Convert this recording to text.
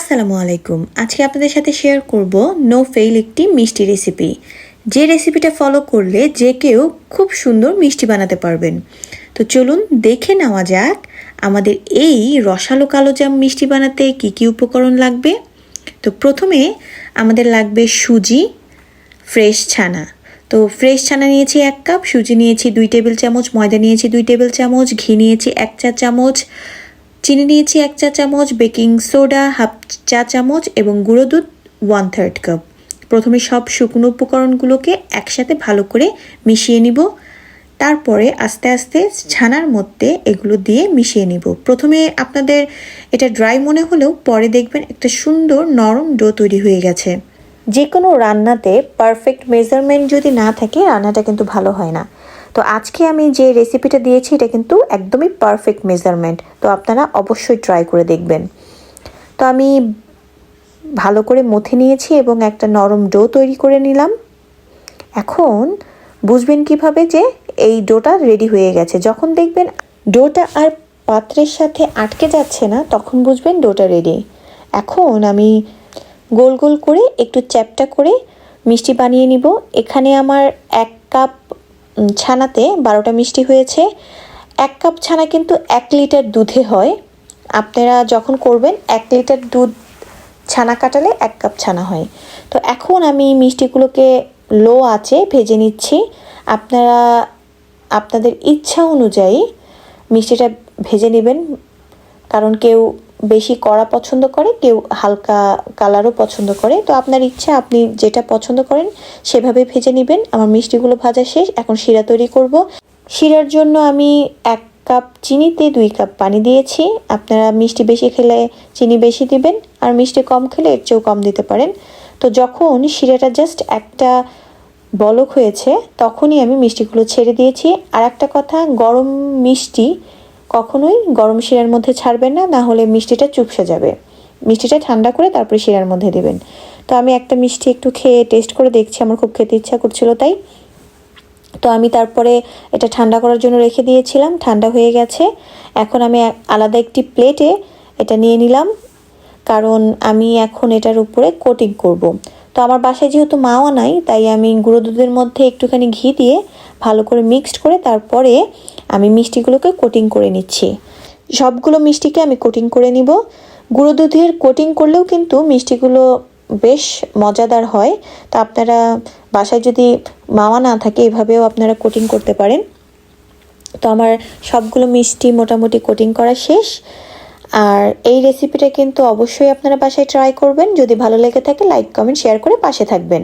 আসসালামু আলাইকুম। আজকে আপনাদের সাথে শেয়ার করব নো ফেইল একটি মিষ্টি রেসিপি যে রেসিপিটা ফলো করলে যে কেউ খুব সুন্দর মিষ্টি বানাতে পারবেন। তো চলুন দেখে নেওয়া যাক আমাদের এই রসালো কালো জাম মিষ্টি বানাতে কি কি উপকরণ লাগবে। তো প্রথমে আমাদের লাগবে সুজি ফ্রেশ ছানা। তো ফ্রেশ ছানা নিয়েছি এক কাপ, সুজি নিয়েছি দুই টেবিল চামচ, ময়দা নিয়েছি দুই টেবিল চামচ, ঘি নিয়েছি এক চা চামচ চিনি নিয়েছি এক চা চামচ, বেকিং সোডা হাফ চা চামচ এবং গুঁড়ো দুধ ওয়ান থার্ড কাপ প্রথমে সব শুকনো উপকরণগুলোকে একসাথে ভালো করে মিশিয়ে নিব। তারপরে আস্তে আস্তে ছানার মধ্যে এগুলো দিয়ে মিশিয়ে নিব। প্রথমে আপনাদের এটা ড্রাই মনে হলেও পরে দেখবেন একটা সুন্দর নরম ডো তৈরি হয়ে গেছে। যে কোনো রান্নাতে পারফেক্ট মেজারমেন্ট যদি না থাকে, রান্নাটা কিন্তু ভালো হয় না। তো আজকে আমি যে রেসিপিটা দিয়েছি, এটা কিন্তু একদমই পারফেক্ট মেজারমেন্ট তো আপনারা অবশ্যই ট্রাই করে দেখবেন। তো আমি ভালো করে মথে নিয়েছি এবং একটা নরম ডো তৈরি করে নিলাম। এখন বুঝবেন কীভাবে যে এই ডোটা রেডি হয়ে গেছে। যখন দেখবেন ডোটা আর পাত্রের সাথে আটকে যাচ্ছে না, তখন বুঝবেন ডোটা রেডি এখন আমি গোল গোল করে একটু চ্যাপটা করে মিষ্টি বানিয়ে নিব। এখানে আমার এক ছানাতে বারোটা মিষ্টি হয়েছে। এক কাপ ছানা কিন্তু এক লিটার দুধে হয়। আপনারা যখন করবেন, এক লিটার দুধ ছানা কাটালে এক কাপ ছানা হয়। তো এখন আমি মিষ্টিগুলোকে লো আছে ভেজে নিচ্ছি। আপনারা, আপনাদের ইচ্ছা অনুযায়ী মিষ্টিটা ভেজে নেবেন। কারণ কেউ বেশি কড়া পছন্দ করে, কেউ হালকা কালারও পছন্দ করে। তো আপনার ইচ্ছা, আপনি যেটা পছন্দ করেন সেভাবে ভেজে নেবেন। আমার মিষ্টিগুলো ভাজা শেষ, এখন শিরা তৈরি করব। শিরার জন্য আমি এক কাপ চিনিতে দুই কাপ পানি দিয়েছি। আপনারা মিষ্টি বেশি খেলে চিনি বেশি দিবেন, আর মিষ্টি কম খেলে এর চেয়েও কম দিতে পারেন। তো যখন শিরাটা জাস্ট একটা বলক হয়েছে, তখনই আমি মিষ্টিগুলো ছেড়ে দিয়েছি। আর একটা কথা, গরম মিষ্টি কখনোই গরম শিরার মধ্যে ছাড়বেন না না হলে মিষ্টিটা চুপসে যাবে। মিষ্টিটা ঠান্ডা করে তারপরে শিরার মধ্যে দেবেন। তো আমি একটা মিষ্টি একটু খেয়ে টেস্ট করে দেখছি, আমার খুব খেতে ইচ্ছা করছিল তাই। তো আমি তারপরে এটা ঠান্ডা করার জন্য রেখে দিয়েছিলাম, ঠান্ডা হয়ে গেছে। এখন আমি আলাদা একটি প্লেটে এটা নিয়ে নিলাম। কারণ আমি এখন এটার উপরে কোটিং করব। তো আমার বাসায় যেহেতু মাওয়া নাই, তাই আমি গুঁড়ো দুধের মধ্যে একটুখানি ঘি দিয়ে ভালো করে মিক্সড করে তারপরে আমি মিষ্টিগুলোকে কোটিং করে নিচ্ছি। সবগুলো মিষ্টিকে আমি কোটিং করে নিব। গুঁড়ো দুধের কোটিং করলেও কিন্তু মিষ্টিগুলো বেশ মজাদার হয়। তা আপনারা বাসায় যদি মাওয়া না থাকে, এভাবেও আপনারা কোটিং করতে পারেন। তো আমার সবগুলো মিষ্টি মোটামুটি কোটিং করা শেষ। আর এই রেসিপিটা কিন্তু অবশ্যই আপনারা বাসায় ট্রাই করবেন। যদি ভালো লেগে থাকে লাইক কমেন্ট শেয়ার করে পাশে থাকবেন।